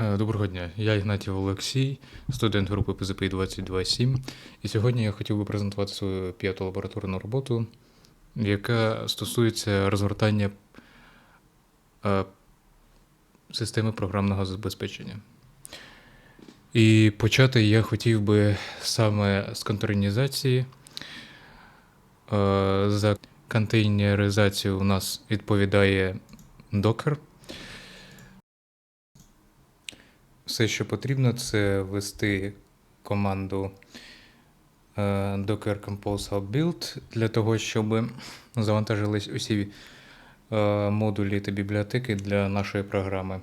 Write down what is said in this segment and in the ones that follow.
Е, Доброго дня, я Ігнатів Олексій, студент групи ПЗП 227. І сьогодні я хотів би презентувати свою п'яту лабораторну роботу, яка стосується розгортання е, системи програмного забезпечення. І почати я хотів би саме з контейнеризації. Е, За контейнеризацію у нас відповідає Docker. Все, що потрібно, це ввести команду е, docker compose build для того, щоб завантажились усі е, модулі та бібліотеки для нашої програми.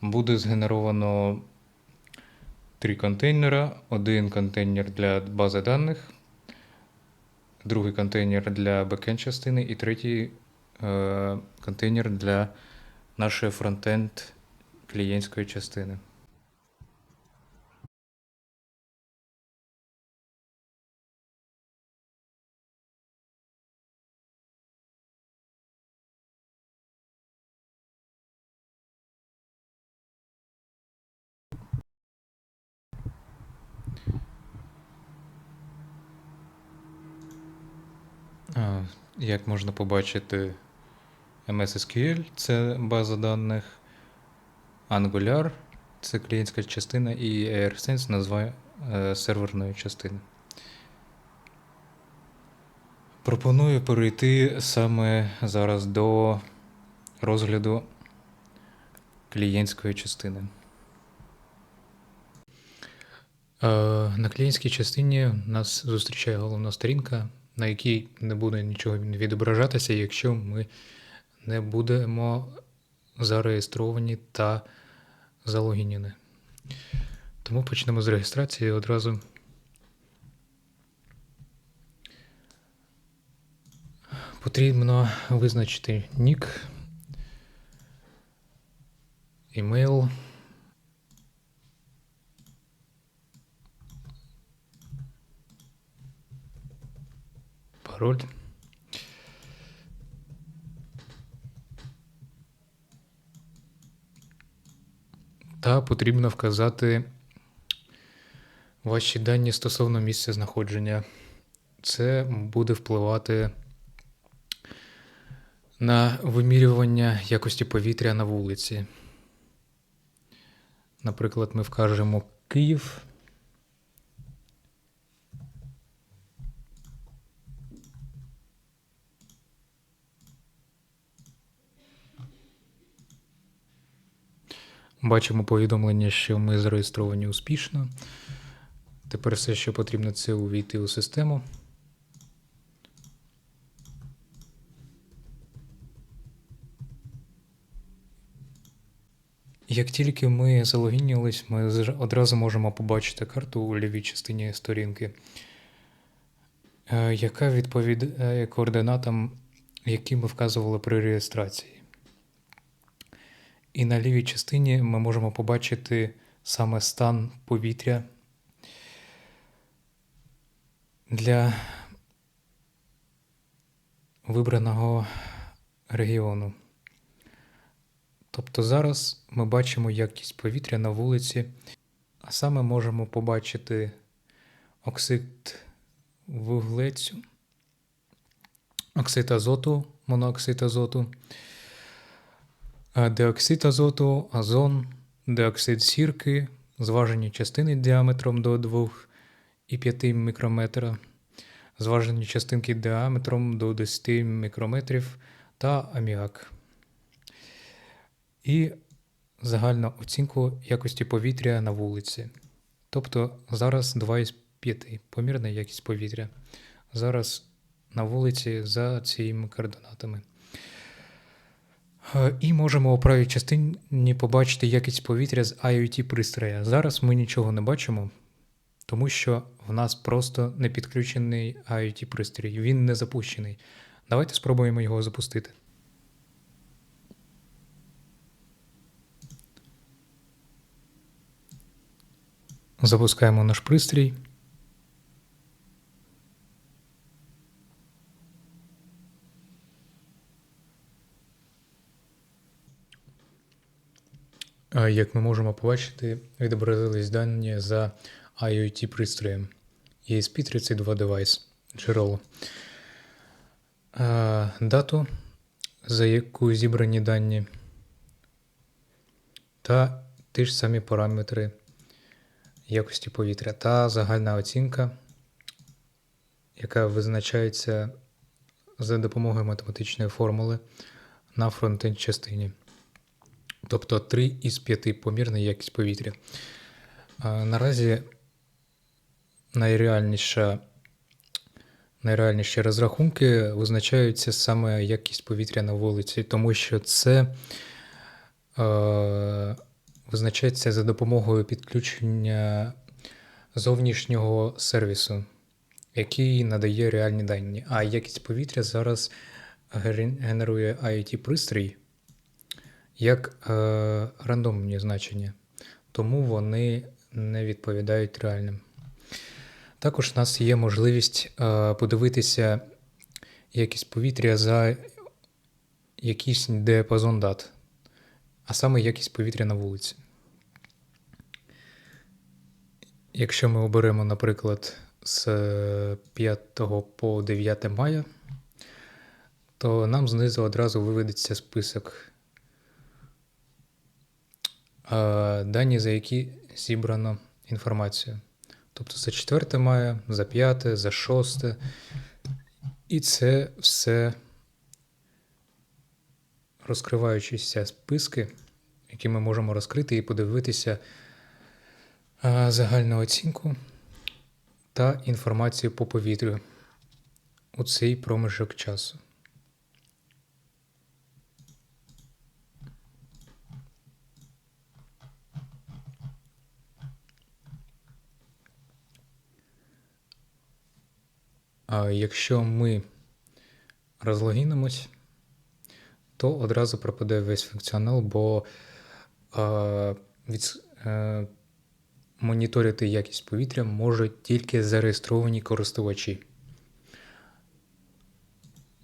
Буде згенеровано три контейнера: один контейнер для бази даних, другий контейнер для бекенд частини і третій е, контейнер для нашої фронтенд клієнтської частини. Як можна побачити, MS SQL – це база даних, Angular – це клієнтська частина, і AirSense – назва е, серверної частини. Пропоную перейти саме зараз до розгляду клієнтської частини. Е, На клієнтській частині нас зустрічає головна сторінка, на якій не буде нічого відображатися, якщо ми не будемо зареєстровані та залогінені. Тому почнемо з реєстрації одразу. Потрібно визначити нік, імейл. Пароль. Та потрібно вказати ваші дані стосовно місця знаходження. Це буде впливати на вимірювання якості повітря на вулиці. Наприклад, ми вкажемо Київ. Бачимо повідомлення, що ми зареєстровані успішно. Тепер все, що потрібно, це увійти у систему. Як тільки ми залогінились, ми одразу можемо побачити карту у лівій частині сторінки, е, яка відповідає координатам, які ми вказували при реєстрації. І на лівій частині ми можемо побачити саме стан повітря для вибраного регіону. Тобто зараз ми бачимо якість повітря на вулиці, а саме можемо побачити оксид вуглецю, оксид азоту, монооксид азоту, диоксид азоту, озон, диоксид сірки, зважені частини діаметром до 2,5 мікрометра, зважені частинки діаметром до 10 мікрометрів та аміак. І загальну оцінку якості повітря на вулиці. Тобто зараз 2 із 5 помірна якість повітря. Зараз на вулиці за цими координатами. Е, І можемо у правій частині побачити якість повітря з IoT пристрою. Зараз ми нічого не бачимо, тому що в нас просто не підключений IoT пристрій. Він не запущений. Давайте спробуємо його запустити. Запускаємо наш пристрій. Як ми можемо побачити, відобразились дані за IoT пристроєм ESP32 девайс джерело. Дату, за яку зібрані дані, та ті ж самі параметри якості повітря та загальна оцінка, яка визначається за допомогою математичної формули на фронтенд частині. Тобто 3 із 5 помірна якість повітря. Наразі найреальніша, найреальніші розрахунки визначаються саме якість повітря на вулиці, тому що це е, визначається за допомогою підключення зовнішнього сервісу, який надає реальні дані. А якість повітря зараз генерує IoT-пристрій як е, рандомні значення, тому вони не відповідають реальним. Також у нас є можливість е, подивитися якість повітря за якийсь діапазон дат, а саме якість повітря на вулиці. Якщо ми оберемо, наприклад, з 5 по 9 мая, то нам знизу одразу виведеться список е, дані, за які зібрано інформацію. Тобто за 4 мая, за 5, за 6. І це все розкриваючіся списки, які ми можемо розкрити і подивитися е, загальну оцінку та інформацію по повітрю у цей проміжок часу. Якщо ми розлогінимось, то одразу пропаде весь функціонал, бо від, е, моніторити якість повітря можуть тільки зареєстровані користувачі.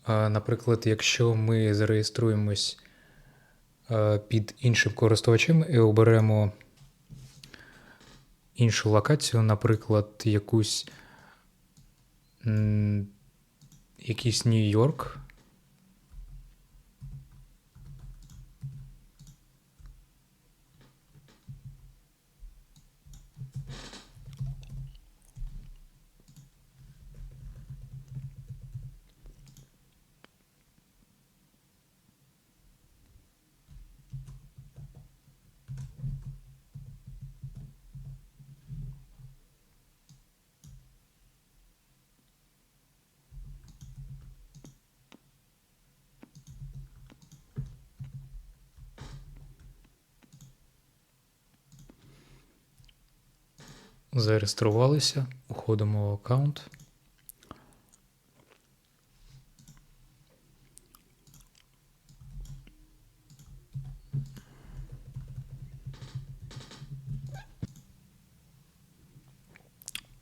Наприклад, якщо ми зареєструємось під іншим користувачем і оберемо іншу локацію, наприклад, якусь якийсь Нью-Йорк. Зареєструвалися, уходимо в аккаунт.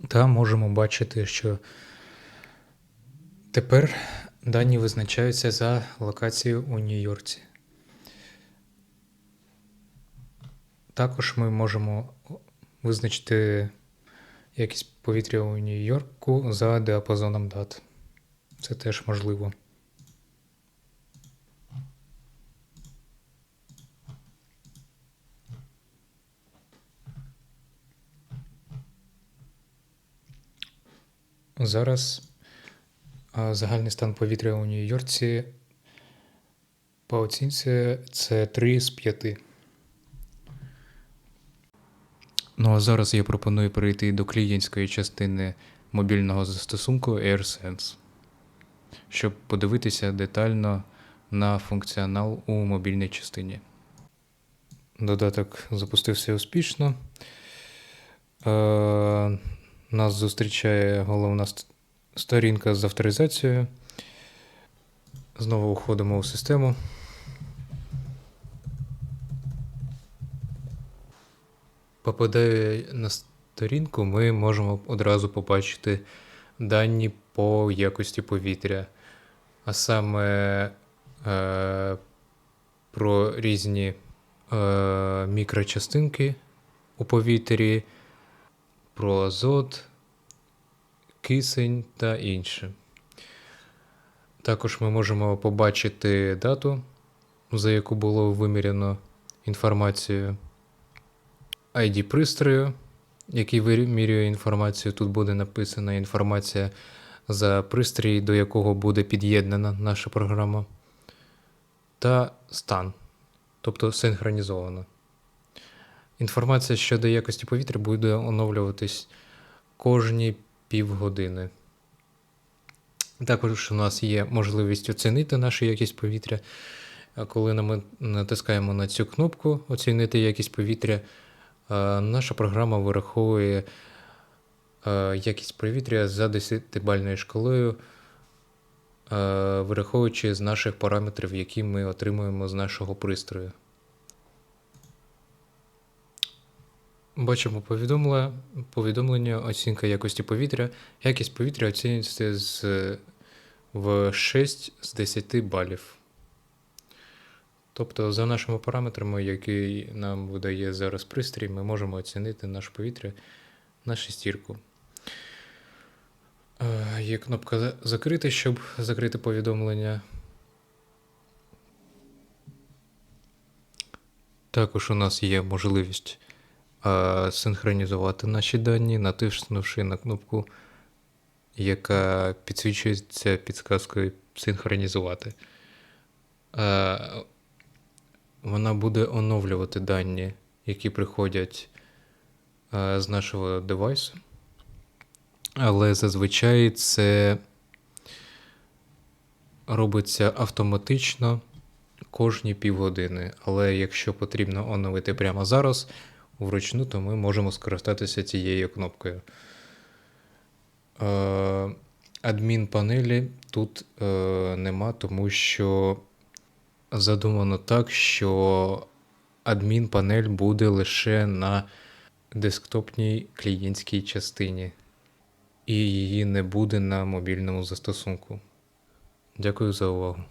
Та можемо бачити, що тепер дані визначаються за локацією у Нью-Йорці. Також ми можемо визначити якість повітря у Нью-Йорку за діапазоном дат. Це теж можливо. Зараз загальний стан повітря у Нью-Йорці по оцінці це 3 з 5. Ну а зараз я пропоную перейти до клієнтської частини мобільного застосунку AirSense, щоб подивитися детально на функціонал у мобільній частині. Додаток запустився успішно. Е, нас зустрічає головна сторінка з авторизацією. Знову входимо у систему. Попадає на сторінку, ми можемо одразу побачити дані по якості повітря, а саме е, про різні е, мікрочастинки у повітрі, про азот, кисень та інше. Також ми можемо побачити дату, за яку було виміряно інформацію, ID пристрою, який вимірює інформацію. Тут буде написана інформація за пристрій, до якого буде під'єднана наша програма, та стан, тобто синхронізовано. Інформація щодо якості повітря буде оновлюватись кожні півгодини. Також у нас є можливість оцінити нашу якість повітря. Коли ми натискаємо на цю кнопку Оцінити якість повітря, наша програма вираховує е, якість повітря за 10-бальною шкалою, е, вираховуючи з наших параметрів, які ми отримуємо з нашого пристрою. Бачимо повідомлення, повідомлення оцінка якості повітря. Якість повітря оцінюється з, в 6 з 10 балів. Тобто, за нашими параметрами, які нам видає зараз пристрій, ми можемо оцінити наше повітря на шестірку. Е, Є кнопка закрити, щоб закрити повідомлення. Також у нас є можливість е, синхронізувати наші дані, натиснувши на кнопку, яка підсвічується підсказкою синхронізувати. Вона буде оновлювати дані, які приходять е, з нашого девайсу. Але зазвичай це робиться автоматично кожні півгодини. Але якщо потрібно оновити прямо зараз вручну, то ми можемо скористатися цією кнопкою. Е, адмінпанелі тут е, нема, тому що задумано так, що адмінпанель буде лише на десктопній клієнтській частині, і її не буде на мобільному застосунку. Дякую за увагу.